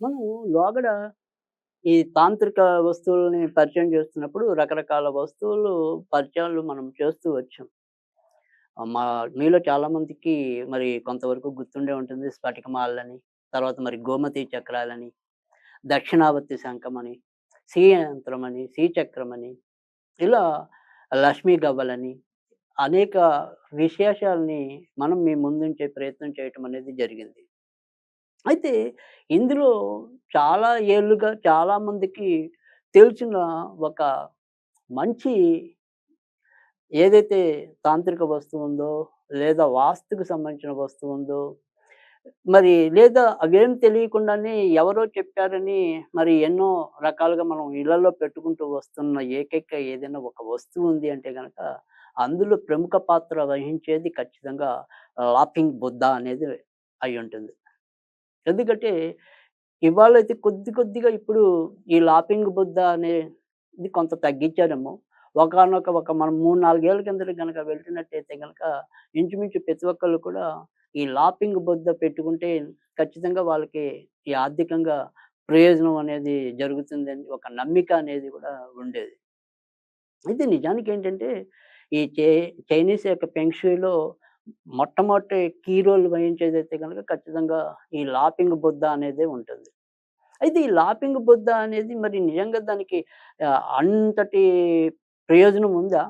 మనం లోగడ ఈ తాంత్రిక వస్తువులని పరిచయం చేస్తున్నప్పుడు రకరకాల వస్తువులు పరిచయాలు మనం చేస్తూ వచ్చాం. మా మీలో చాలామందికి మరి కొంతవరకు గుర్తుండే ఉంటుంది స్ఫటికమాలని, తర్వాత మరి గోమతి చక్రాలని, దక్షిణావర్తి శంఖమని, శ్రీయంత్రమని, శ్రీచక్రమని ఇలా లక్ష్మీ గవ్వలని అనేక విశేషాలని మనం మీ ముందుంచే ప్రయత్నం చేయటం అనేది జరిగింది. అయితే ఇందులో చాలా ఏళ్ళుగా చాలామందికి తెలిసిన ఒక మంచి ఏదైతే తాంత్రిక వస్తువు ఉందో, లేదా వాస్తుకు సంబంధించిన వస్తువు ఉందో, మరి లేదా అవేం తెలియకుండానే ఎవరో చెప్పారని మరి ఎన్నో రకాలుగా మనం ఇళ్ళలో పెట్టుకుంటూ వస్తున్న ఏకైక ఏదైనా ఒక వస్తువు ఉంది అంటే కనుక అందులో ప్రముఖ పాత్ర వహించేది ఖచ్చితంగా లాఫింగ్ బుద్ధ అనేది అయ్యుంటుంది. ఎందుకంటే ఇవాళైతే కొద్ది కొద్దిగా ఇప్పుడు ఈ లాపింగ్ బుద్ధ అనేది కొంత తగ్గించారేమో. ఒకనొక ఒక మనం 3, 4 కింద కిందట వెళ్తున్నట్టయితే కనుక ఇంచుమించు ప్రతి ఒక్కళ్ళు కూడా ఈ లాపింగ్ బుద్ధ పెట్టుకుంటే ఖచ్చితంగా వాళ్ళకి ఈ ఆర్థికంగా ప్రయోజనం అనేది జరుగుతుందని ఒక నమ్మిక అనేది కూడా ఉండేది. అయితే నిజానికి ఏంటంటే ఈ చై చైనీస్ యొక్క పెంక్షులో మొట్టమొదటి కీ రోల్ వహించేదైతే కనుక ఖచ్చితంగా ఈ లాపింగ్ బుద్ధ అనేదే ఉంటుంది. అయితే ఈ లాపింగ్ బుద్ధ అనేది మరి నిజంగా దానికి అంతటి ప్రయోజనం ఉందా?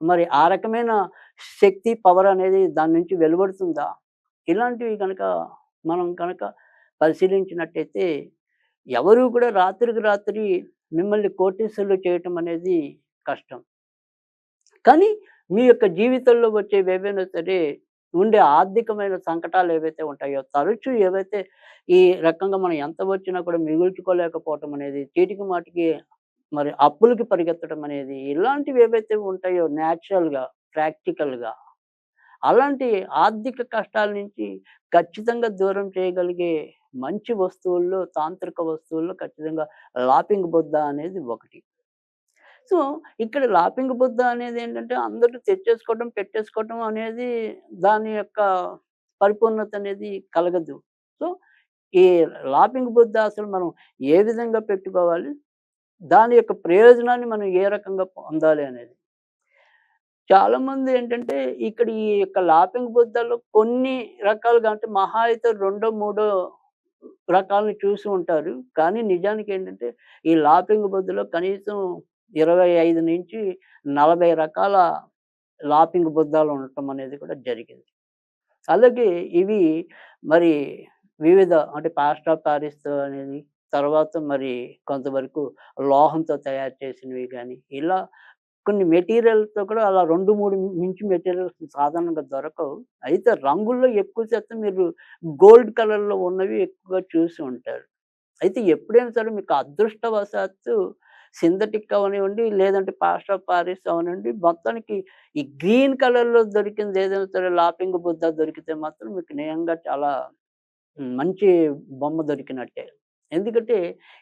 మరి ఆ రకమైన శక్తి, పవర్ అనేది దాని నుంచి వెలువడుతుందా? ఇలాంటివి కనుక మనం కనుక పరిశీలించినట్టయితే ఎవరు కూడా రాత్రికి రాత్రి మిమ్మల్ని కోటీశ్వరులు చేయటం అనేది కష్టం. కానీ మీ యొక్క జీవితంలో వచ్చే ఏవైనా సరే ఉండే ఆర్థికమైన సంకటాలు ఏవైతే ఉంటాయో, తరచూ ఏవైతే ఈ రకంగా మనం ఎంత వచ్చినా కూడా మిగుల్చుకోలేకపోవటం అనేది, చీటికి మాటికి మరి అప్పులకి పరిగెత్తడం అనేది, ఇలాంటివి ఏవైతే ఉంటాయో న్యాచురల్‌గా, ప్రాక్టికల్‌గా అలాంటి ఆర్థిక కష్టాల నుంచి ఖచ్చితంగా దూరం చేయగలిగే మంచి వస్తువుల్లో, తాంత్రిక వస్తువుల్లో ఖచ్చితంగా లాపింగ్ బుద్ధ అనేది ఒకటి. సో, ఇక్కడ లాపింగ్ బుద్ధ అనేది ఏంటంటే అందరూ తెచ్చేసుకోవడం, పెట్టేసుకోవడం అనేది దాని యొక్క పరిపూర్ణత అనేది కలగదు. సో, ఈ లాపింగ్ బుద్ధ అసలు మనం ఏ విధంగా పెట్టుకోవాలి? దాని యొక్క ప్రయోజనాన్ని మనం ఏ రకంగా పొందాలి అనేది. చాలామంది ఏంటంటే ఇక్కడ ఈ యొక్క లాపింగ్ బుద్ధలో కొన్ని రకాలుగా అంటే మహా అయితే రెండో, మూడో రకాలను చూసి ఉంటారు. కానీ నిజానికి ఏంటంటే ఈ లాపింగ్ బుద్ధలో కనీసం 25-40 రకాల లాపింగ్ బుద్ధాలు ఉండటం అనేది కూడా జరిగింది. అలాగే ఇవి మరి వివిధ అంటే ప్లాస్టర్ ఆఫ్ అనేది, తర్వాత మరి కొంతవరకు లోహంతో తయారు చేసినవి కానీ ఇలా కొన్ని మెటీరియల్‌తో కూడా అలా 2, 3 మించి మెటీరియల్స్ సాధారణంగా దొరకవు. అయితే రంగుల్లో ఎక్కువ శాతం మీరు గోల్డ్ కలర్‌లో ఉన్నవి ఎక్కువగా చూసి ఉంటారు. అయితే ఎప్పుడైనా సరే మీకు అదృష్టవశాత్తు సింథటిక్ అవనివ్వండి, లేదంటే పాస్ట్ ఆఫ్ పారిస్ అవనివ్వండి, మొత్తానికి ఈ గ్రీన్ కలర్‌లో దొరికింది ఏదైనా సరే లాపింగ్ బుద్ధ దొరికితే మాత్రం మీకు నిజంగా చాలా మంచి బొమ్మ దొరికినట్టే. ఎందుకంటే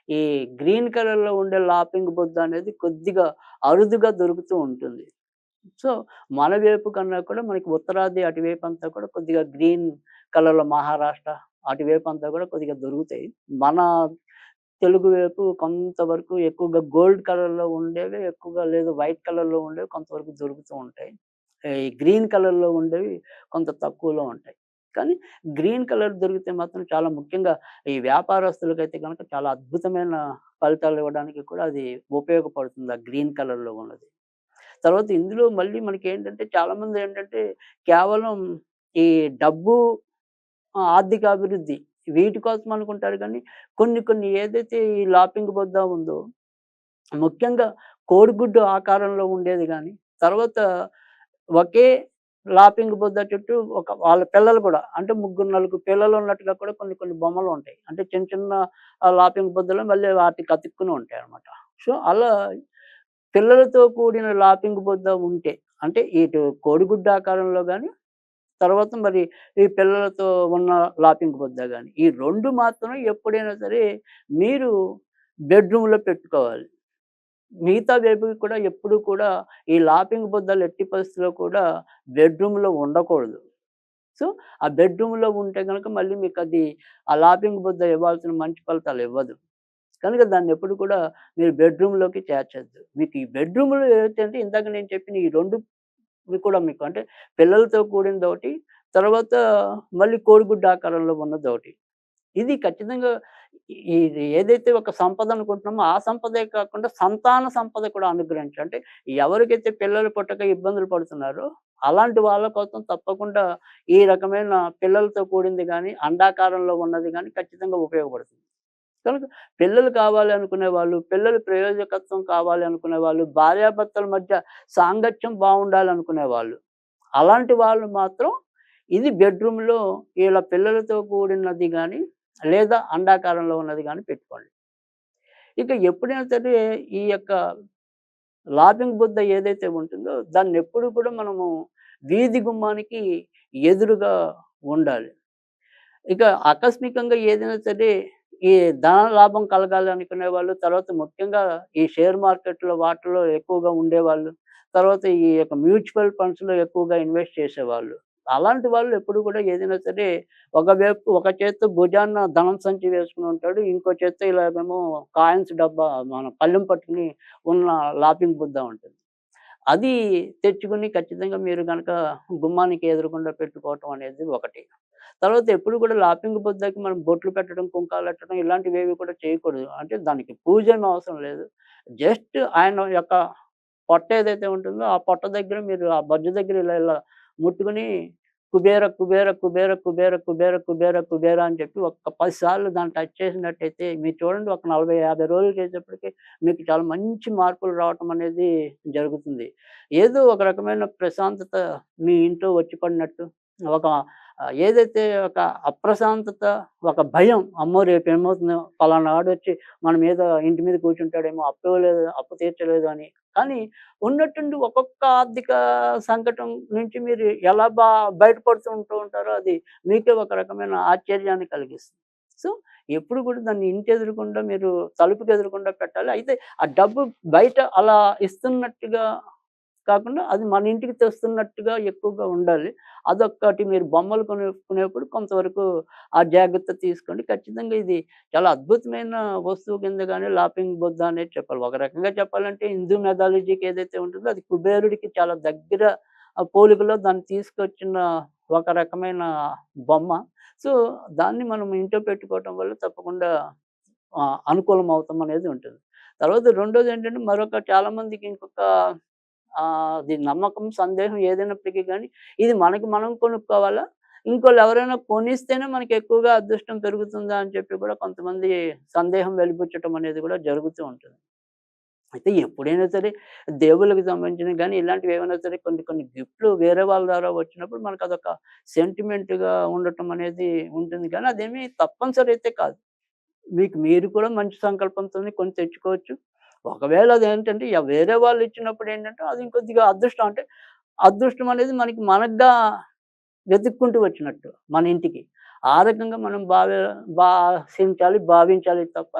ఈ గ్రీన్ కలర్‌లో ఉండే లాపింగ్ బుద్ధ అనేది కొద్దిగా అరుదుగా దొరుకుతూ ఉంటుంది. సో, మన వైపు కన్నా కూడా మనకి ఉత్తరాది అటువైపు అంతా కూడా కొద్దిగా గ్రీన్ కలర్‌లో మహారాష్ట్ర అటువైపు అంతా కూడా కొద్దిగా దొరుకుతాయి. మన తెలుగు వైపు కొంతవరకు ఎక్కువగా గోల్డ్ కలర్‌లో ఉండేవి ఎక్కువగా లేదు వైట్ కలర్‌లో ఉండేవి కొంతవరకు దొరుకుతూ ఉంటాయి. ఈ గ్రీన్ కలర్‌లో ఉండేవి కొంత తక్కువలో ఉంటాయి. కానీ గ్రీన్ కలర్ దొరికితే మాత్రం చాలా ముఖ్యంగా ఈ వ్యాపారస్తులకైతే కనుక చాలా అద్భుతమైన ఫలితాలు ఇవ్వడానికి కూడా అది ఉపయోగపడుతుంది. ఆ గ్రీన్ కలర్‌లో ఉన్నది. తర్వాత ఇందులో మళ్ళీ మనకి ఏంటంటే చాలామంది ఏంటంటే కేవలం ఈ డబ్బు ఆర్థిక అభివృద్ధి వీటి కోసం అనుకుంటారు కానీ కొన్ని కొన్ని ఏదైతే ఈ లాపింగ్ బొద్ద ఉందో ముఖ్యంగా కోడిగుడ్డు ఆకారంలో ఉండేది కానీ తర్వాత ఒకే లాపింగ్ బుద్ధ చుట్టూ ఒక వాళ్ళ పిల్లలు కూడా అంటే ముగ్గురు, నలుగురు పిల్లలు ఉన్నట్టుగా కూడా కొన్ని కొన్ని బొమ్మలు ఉంటాయి. అంటే చిన్న చిన్న లాపింగ్ లాఫింగ్ బుద్ధలు మళ్ళీ వాటికి అతుక్కుని ఉంటాయి అనమాట సో, అలా పిల్లలతో కూడిన లాపింగ్ బుద్ధ ఉంటే అంటే ఇటు కోడిగుడ్డ ఆకారంలో కానీ తర్వాత మరి ఈ పిల్లలతో ఉన్న లాపింగ్ బుద్ధ కానీ ఈ రెండు మాత్రం ఎప్పుడైనా సరే మీరు బెడ్‌రూమ్‌లో పెట్టుకోవాలి. మిగతా వేపుకి కూడా ఎప్పుడు కూడా ఈ లాపింగ్ బొద్దలు ఎట్టి పరిస్థితిలో కూడా బెడ్‌రూమ్‌లో ఉండకూడదు. సో ఆ బెడ్రూమ్లో ఉంటే కనుక మళ్ళీ మీకు అది ఆ లాపింగ్ బొద్ద ఇవ్వాల్సిన మంచి ఫలితాలు ఇవ్వదు కనుక దాన్ని ఎప్పుడు కూడా మీరు బెడ్రూమ్లోకి చేర్చద్దు మీకు ఈ బెడ్రూమ్లో ఏంటంటే ఇందాక నేను చెప్పిన ఈ రెండు కూడా మీకు అంటే పిల్లలతో కూడింది ఒకటి తర్వాత మళ్ళీ కోడిగుడ్డ ఆకారంలో ఉన్నది ఒకటి. ఇది ఖచ్చితంగా ఇది ఏదైతే ఒక సంపద అనుకుంటున్నామో ఆ సంపదే కాకుండా సంతాన సంపద కూడా అనుగ్రహించాలి అంటే ఎవరికైతే పిల్లలు పుట్టక ఇబ్బందులు పడుతున్నారో అలాంటి వాళ్ళ కోసం తప్పకుండా ఈ రకమైన పిల్లలతో కూడింది కానీ అండాకారంలో ఉన్నది కానీ ఖచ్చితంగా ఉపయోగపడుతుంది. కనుక పిల్లలు కావాలి అనుకునే వాళ్ళు పిల్లలు ప్రయోజకత్వం కావాలి అనుకునే వాళ్ళు భార్యాభర్తల మధ్య సాంగత్యం బాగుండాలి అనుకునే వాళ్ళు అలాంటి వాళ్ళు మాత్రం ఇది బెడ్రూమ్లో ఇలా పిల్లలతో కూడినది కానీ లేదా అండాకారంలో ఉన్నది కానీ పెట్టుకోండి. ఇక ఎప్పుడైనా సరే ఈ యొక్క లాబింగ్ బుద్ధ ఏదైతే ఉంటుందో దాన్ని ఎప్పుడు కూడా మనము వీధి గుమ్మానికి ఎదురుగా ఉండాలి. ఇక ఆకస్మికంగా ఏదైనా సరే ఈ ధన లాభం కలగాలి అనుకునే వాళ్ళు తర్వాత ముఖ్యంగా ఈ షేర్ మార్కెట్లో వాటిలో ఎక్కువగా ఉండేవాళ్ళు తర్వాత ఈ యొక్క మ్యూచువల్ ఫండ్స్లో ఎక్కువగా ఇన్వెస్ట్ చేసేవాళ్ళు. అలాంటి వాళ్ళు ఎప్పుడు కూడా ఏదైనా సరే ఒకవైపు ఒక చేత్తో భుజాన్న ధనం సంచి వేసుకుని ఉంటాడు ఇంకో చేత్తో ఇలాగేమో కాయిన్స్ డబ్బా మన పళ్ళెం పట్టుకుని ఉన్న లాపింగ్ బుద్ధ ఉంటుంది. అది తెచ్చుకుని ఖచ్చితంగా మీరు కనుక గుమ్మానికి ఎదురకుండా పెట్టుకోవటం అనేది ఒకటి. తర్వాత ఎప్పుడు కూడా లాపింగ్ బుద్ధకి మనం బొట్లు పెట్టడం కుంకాలు పెట్టడం ఇలాంటివి ఏవి కూడా చేయకూడదు. అంటే దానికి పూజ అవసరం లేదు. జస్ట్ ఆయన యొక్క పొట్ట ఏదైతే ఉంటుందో ఆ పొట్ట దగ్గర మీరు ఆ బజ్జు దగ్గర ఇలా ఇలా ముట్టుకుని కుబేర కుబేర కుబేర కుబేర కుబేర కుబేర కుబేర అని చెప్పి ఒక్క పది సార్లు దాన్ని టచ్ చేసినట్టయితే మీరు చూడండి ఒక నలభై యాభై రోజులు చేసేప్పటికీ మీకు చాలా మంచి మార్పులు రావటం అనేది జరుగుతుంది. ఏదో ఒక రకమైన ప్రశాంతత మీ ఇంట్లో వచ్చి పడినట్టు ఒక ఏదైతే ఒక అప్రశాంతత ఒక భయం అమ్మో రేపు ఏమవుతుందో పలానా ఆడు వచ్చి మన మీద ఇంటి మీద కూర్చుంటాడేమో అప్పు ఇవ్వలేదు అప్పు తీర్చలేదు అని. కానీ ఉన్నట్టుండి ఒక్కొక్క ఆర్థిక సంకటం నుంచి మీరు ఎలా బా బయటపడుతూ ఉంటూ ఉంటారో అది మీకే ఒక రకమైన ఆశ్చర్యాన్ని కలిగిస్తుంది. సో ఎప్పుడు కూడా దాన్ని ఇంటి ఎదురకుండా మీరు తలుపుకి ఎదురకుండా పెట్టాలి. అయితే ఆ డబ్బు బయట అలా ఇస్తున్నట్టుగా కాకుండా అది మన ఇంటికి తెస్తున్నట్టుగా ఎక్కువగా ఉండాలి. అదొక్కటి మీరు బొమ్మలు కొనుక్కునేప్పుడు కొంతవరకు ఆ జాగ్రత్త తీసుకోండి. ఖచ్చితంగా ఇది చాలా అద్భుతమైన వస్తువు కింద కానీ లాపింగ్ బుద్ధ అనేది చెప్పాలి. ఒక రకంగా చెప్పాలంటే హిందూ మెథాలజీకి ఏదైతే ఉంటుందో అది కుబేరుడికి చాలా దగ్గర పోలికలో దాన్ని తీసుకొచ్చిన ఒక రకమైన బొమ్మ. సో దాన్ని మనం ఇంట్లో పెట్టుకోవటం వల్ల తప్పకుండా అనుకూలం అవుతాం అనేది ఉంటుంది. తర్వాత రెండోది ఏంటంటే మరొక చాలా మందికి ఇంకొక అది నమ్మకం సందేహం ఏదైనప్పటికీ కానీ ఇది మనకి మనం కొనుక్కోవాలా? ఇంకోళ్ళు ఎవరైనా కొనిస్తేనే మనకి ఎక్కువగా అదృష్టం పెరుగుతుందా అని చెప్పి కూడా కొంతమంది సందేహం వెలిబుచ్చటం అనేది కూడా జరుగుతూ ఉంటుంది. అయితే ఎప్పుడైనా సరే దేవుళ్ళకి సంబంధించిన కానీ ఇలాంటివి ఏమైనా సరే కొన్ని కొన్ని గిఫ్ట్లు వేరే వాళ్ళ ద్వారా వచ్చినప్పుడు మనకు అదొక సెంటిమెంట్గా ఉండటం అనేది ఉంటుంది. కానీ అదేమీ తప్పనిసరి అయితే కాదు. మీకు మీరు కూడా మంచి సంకల్పంతో కొన్ని తెచ్చుకోవచ్చు. ఒకవేళ అది ఏంటంటే ఇక వేరే వాళ్ళు ఇచ్చినప్పుడు ఏంటంటే అది ఇంకొద్దిగా అదృష్టం. అంటే అదృష్టం అనేది మనకి మనగ్గా వెతుక్కుంటూ వచ్చినట్టు మన ఇంటికి. ఆ రకంగా మనం భావి భాషించాలి భావించాలి తప్ప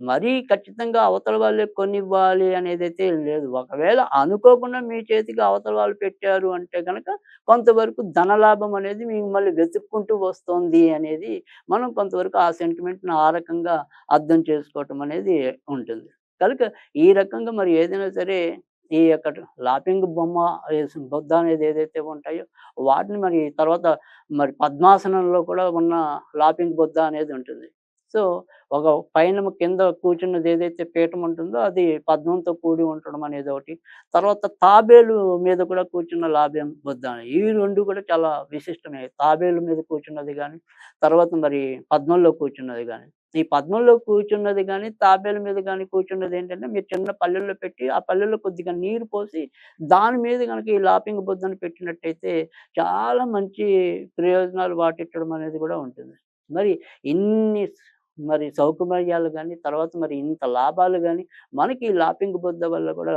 మరీ ఖచ్చితంగా అవతల వాళ్ళే కొనివ్వాలి అనేది అయితే లేదు. ఒకవేళ అనుకోకుండా మీ చేతికి అవతల వాళ్ళు పెట్టారు అంటే కనుక కొంతవరకు ధనలాభం అనేది మిమ్మల్ని వెతుక్కుంటూ వస్తుంది అనేది మనం కొంతవరకు ఆ సెంటిమెంట్ను ఆ రకంగా అర్థం చేసుకోవటం అనేది ఉంటుంది. కనుక ఈ రకంగా మరి ఏదైనా సరే ఈ యొక్క లాపింగ్ బొమ్మ బుద్ధ అనేది ఏదైతే ఉంటాయో వాటిని మరి తర్వాత మరి పద్మాసనంలో కూడా ఉన్న లాపింగ్ బుద్ధ అనేది ఉంటుంది. సో ఒక పైన కింద కూర్చున్నది ఏదైతే పీఠం ఉంటుందో అది పద్మంతో కూడి ఉండడం అనేది ఒకటి. తర్వాత తాబేలు మీద కూడా కూర్చున్న లాభ్యం బుద్ధ ఈ రెండు కూడా చాలా విశిష్టమే. తాబేలు మీద కూర్చున్నది కానీ తర్వాత మరి పద్మంలో కూర్చున్నది కానీ ఈ పద్మంలో కూర్చున్నది కానీ తాబేల మీద కానీ కూర్చున్నది ఏంటంటే మీరు చిన్న పల్లెల్లో పెట్టి ఆ పల్లెల్లో కొద్దిగా నీరు పోసి దాని మీద కనుక ఈ లాపింగ్ బుద్ధని పెట్టినట్టయితే చాలా మంచి ప్రయోజనాలు వాటిట్టడం అనేది కూడా ఉంటుంది. మరి ఇన్ని మరి సౌకర్యాలు కానీ తర్వాత మరి ఇంత లాభాలు కానీ మనకి ఈ లాపింగ్ బుద్ధ వల్ల కూడా